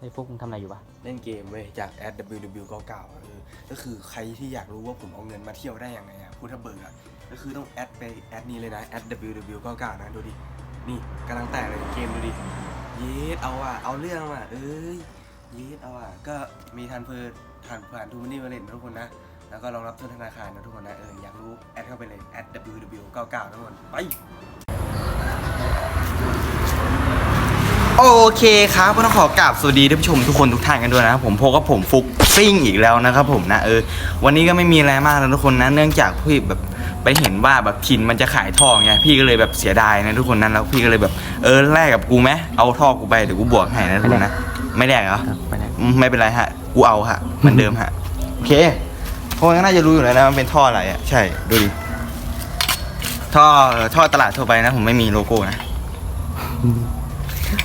ไอ้พวกมึงทำอะไรอยู่ปะเล่นเกมเว้ยจาก @ww99 เออก็คือใครที่อยากรู้ว่าผมเอาเงินมาเที่ยวได้ยังไงอะพูดถ้าเบิร์อะก็คือต้องแอดไปแอดนี้เลยนะ @ww99 นะดูดิ นี่กำลังแตกเลยเกมดูดิ เยสเอาอะเอาเรื่องอะเอ้ย เยสเอาอะก็มีทันเฟอร์ผ่านผ่านทูมันนี่มาเล่นนะทุกคนนะ แล้วก็รองรับทุนธนาคารนะทุกคนนะ เอออยากรู้แอดเข้าไปเลย @ww99 ทุกคนไป โอเคครับก็ต้องขอกราบสวัสดีท่านผู้ชมทุกคนทุกท่านกันด้วยนะครับผมพบกับผมฟุกซิ่งอีกแล้วนะครับผมนะเออวันนี้ก็ไม่มีอะไรมากนะทุกคนนะเนื่องจากพี่แบบไปเห็นว่าแบบทินมันจะขายท่อไงพี่ก็เลยแบบเสียดายนะทุกคนนั้นแล้วพี่ก็เลยแบบเออแลกกับกูไหมเอาท่อกูไปเดี๋ยวกูบวกให้นะทุกคนนะไม่แลกเหรอครับไปไหนอืมไม่เป็นไรฮะกูเอาฮะเหมือนเดิมฮะโอเคพวกนั้นน่าจะรู้อยู่แล้วนะมันเป็นท่ออะไรอะใช่ดูดิท่อท่อตลาดทั่วไปนะ ผมไม่มีโลโก้นะ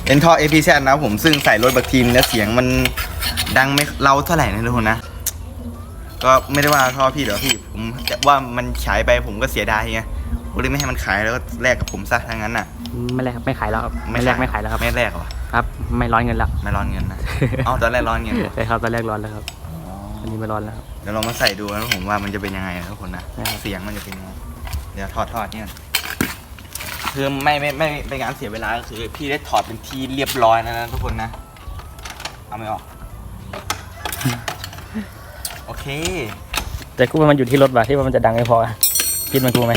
เป็นท่อ APZ นะครับผมซึ่งใส่รถบักทีมแล้วเสียงมันดังไม่เราเท่าไหร่นะทุกคนนะ ก็ไม่ได้ว่าท่อพี่เดี๋ยวพี่ผมจะว่ามันขายไปผมก็เสียดายไงผมเลยไม่ให้มันขายแล้วก็แลกกับผมซะทั้งนั้นน่ะ ไม่แลกไม่ขายแล้วครับไม่แลกไม่ขายแล้วครับไม่แลกเหรอครับ ไม่ร้อนเงินแล้วไม่ร้อนเงินนะเอาตอนแรกร้อนเงินเหรอใช่ครับตอนแรกร้อนแล้วครับอันนี้ไม่ร้อนแล้วครับเดี๋ยวเรามาใส่ดูนะผมว่ามันจะเป็นยังไงนะทุกคนนะนะครับเสียงมันจะเป็นยังไงเดี๋ยวถอดถอดเนี่ย คือไม่ไม่ไม่ไม่เป็นการเสียเวลาก็คือ พี่ได้ถอดเป็นที่เรียบร้อยแล้วนะทุกคนนะ เอาไม่ออก โอเค แต่กูว่ามันอยู่ที่รถว่ะที่ว่ามันจะดังไม่พออะคิดมันกูไหม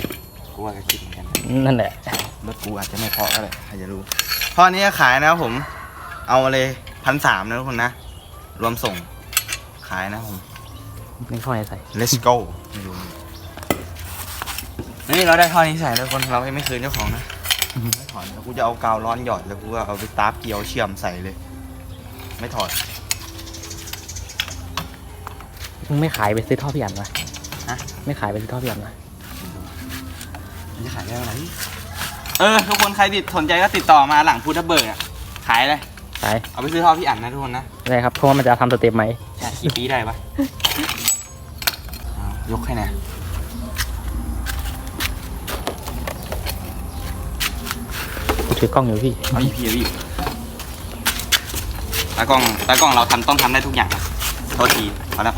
กูว่าก็คิดเหมือนกันนั่นแหละ รถกูอาจจะไม่พอก็เลยใครจะรู้ท่อนี้ขายนะครับผม เอามาเลยพันสามนะทุกคนนะ รวมส่งขายนะครับผม นี่ข้อไหนใส่ let's go ไม่รู้นี่ เราได้ท่อนี้ใส่แล้วคนเราไม่คืนเจ้าของนะไม่ถอนแล้วกูจะเอากาวร้อนหยอดแล้วกูก็เอาไปตาร์ฟเกลียวเชื่อมใส่เลย ไม่ถอดมึงไม่ขายไปซื้อท่อพี่อันวะฮะ ไม่ขายไปซื้อท่อพี่อันวะมันจะขายได้อะไรเออทุกคนใครติดสนใจก็ติดต่อมาหลังพุทธเบิร์กอะขายเลยขายเอาไปซื้อท่อพี่อันนะทุกคนนะได้ครับเพราะว่ามันจะทำสเต็ปไหมใช่กี่ปีได้ปะเอายกให้หนะ ถือกล้องอยู่พี่ เอาอีพีพี่ตากล้องตากล้องเราทำต้องทำได้ทุกอย่างครับโทษทีเอาละ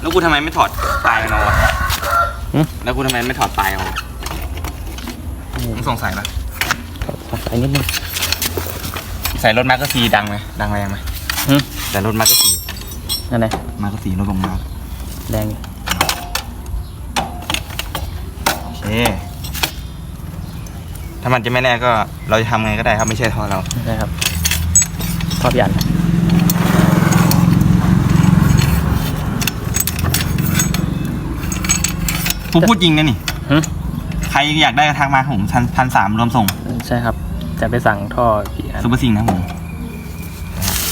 แล้วกูทำไมไม่ถอดปลายมันเอาวะหึ แล้วกูทำไมไม่ถอดปลายเอาผมสงสัยปะใส่นิดนึง ใส่รถมาร์กซีดังไหมดังแรงไหมหึ ใส่รถมาร์กซีนั่นไงมาร์กซีรถลงมาร์กแดงอยู่โอเค ถ้ามันจะไม่แน่ก็เราจะทำไงก็ได้ครับไม่ใช่ท่อเราได้ครับท่อพี่อันผมพูดจริงนะนี่ หึใครอยากได้ก็ทักมาผมพันพันสามรวมส่งใช่ครับ จะไปสั่งท่อพี่อัน ซูเปอร์ซิงนะผม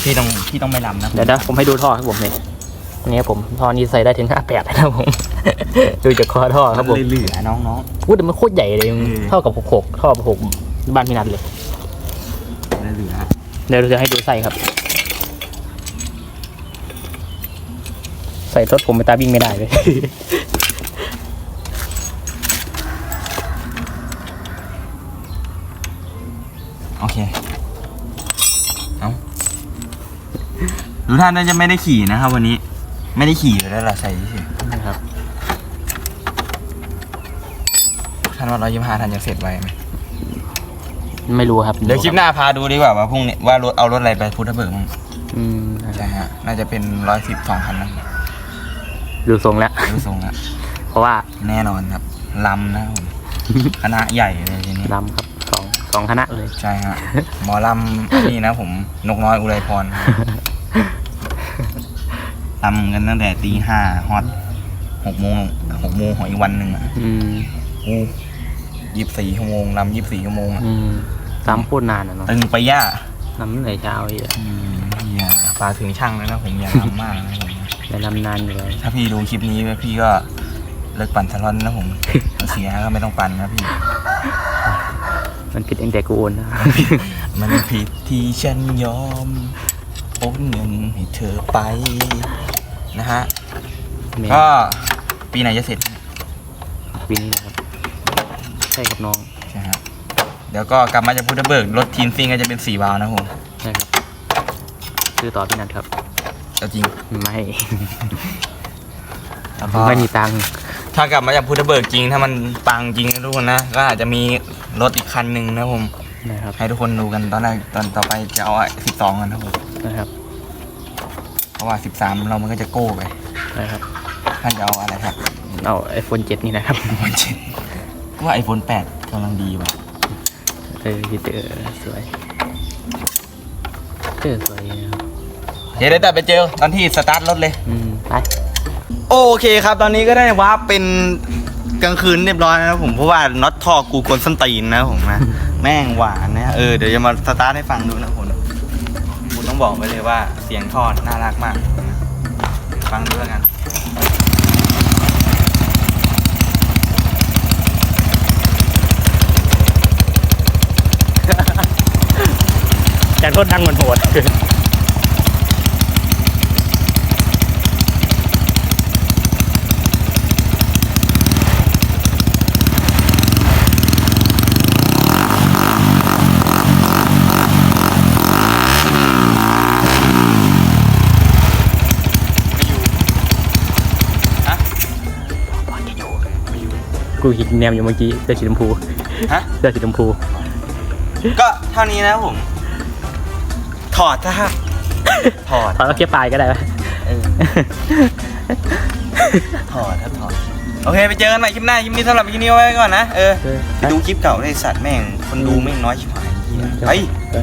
พี่ต้องพี่ต้องไม่ลำนะ เดี๋ยวนะผมให้ดูท่อครับผมเนี่ยนี่ครับผมท่อนี้ใส่ได้ถึงห้าแปดนะครับผม ดูจากคอท่อครับผมเหลือๆน้องน้องพูดแต่มันโคตรใหญ่เลยเออเท่ากับหกหกท่อหกบ้านพี่นัทเลยเหลือเดี๋ยวเราจะให้ดูใส่ครับ ใส่รถผมไปตาวิ่งไม่ได้เลยโอเคเอาดูท่านน่าจะไม่ได้ขี่นะครับวันนี้ ไม่ได้ขี่อยู่แล้วล่ะใส่เฉยนะครับ ท่านว่าร้อยยี่สิบห้าท่านจะเสร็จไวไหมไม่รู้ครับเดี๋ยวคลิปหน้าพาดูดีกว่าว่าพรุ่งนี้ว่ารถเอารถอะไรไปพุทธเบิกมั้งอืมนะครับใช่ฮะน่าจะเป็นร้อยสิบสองคันนะดูทรงแล้วดูทรงละเพราะว่าแน่นอนครับลำนะครับผมคณะใหญ่เลยทีนี้ลำครับสองสองคณะเลยใช่ฮะหมอลำนี่นะผมนกน้อยอุไรพรลำกันตั้งแต่ตีห้าฮอตหกโมงหกโมงของอีกวันหนึ่งอะอืมกู ยี่สิบสี่ชั่วโมงลำยี่สิบสี่ชั่วโมงอะอืมซ้ำพูดนานอะเนาะตึงไปย่าซ้ำเหนื่อยเช้าอีกอะอืมอย่าปลาถึงช่างแล้วนะผมอย่าลำมากนะผม แต่ลำนานอยู่เลยถ้าพี่ดูคลิปนี้พี่ก็เลิกปั่นทะลอนนะผม เสียก็ไม่ต้องปั่นนะพี่ มันผิดเองแต่กูโอนนะ มันผิดที่ฉันยอมโอนเงินให้เธอไปนะฮะ แม่ก็ปีไหนจะเสร็จปีนี้นะครับ ใช่ครับน้องใช่ฮะเดี๋ยวก็กลับมาจากพุทธเบิกรถทีนซิงก็จะเป็นสี่วาล์วนะผมนะครับซื้อต่อพี่นัทครับเอาจริงไม่แล้วก็ไม่มีตังค์ถ้ากลับมาจากพุทธเบิกจริง ถ้ามันปังจริงนะทุกคนนะก็อาจจะมีรถอีกคันหนึ่งนะผมนะครับให้ทุกคนดูกันตอนแรกตอนต่อไปจะเอาสิบสองกันนะผมนะครับ เพราะว่าสิบสามเรามันก็จะโก้ไปนะครับท่านจะเอาอะไรครับ เอาไอโฟนเจ็ดนี่นะครับไอโฟนเจ็ด ว่าไอโฟนแปดกำลังดีว่ะเออพี่เตอสวยเตอสวยนะครับเดี๋ยวแต่ไปเจอตอนที่สตาร์ทรถเลย อืมไปโอเคครับ ตอนนี้ก็ได้ว่าเป็นกลางคืนเรียบร้อยนะครับผมเพราะว่าน็อตท่อกูกวนส้นตีนนะผมนะ แม่งหวานนะเออเดี๋ยวจะมาสตาร์ทให้ฟังดูนะคนคุณต้องบอกไปเลยว่าเสียงท่อน่ารักมากนะฟังดูแล้วกัน แต่รถดังเหมือนโหดฮะกูเห็นแนมอยู่เมื่อกี้เสื้อสีชมพูฮะเสื้อสีชมพู ก็เท่านี้นะผม ถอดซะครับถอดถอดก็แค่ปลายก็ได้ปะเออถอดถ้าถอด โอเค ไปเจอกันใหม่คลิปหน้า คลิปนี้สำหรับคลิปนี้เอาไว้ก่อนนะเออเออ ไปดูคลิปเก่าได้สัตว์แม่ง คนดูแม่งน้อยชิบหายเหี้ย ไปไป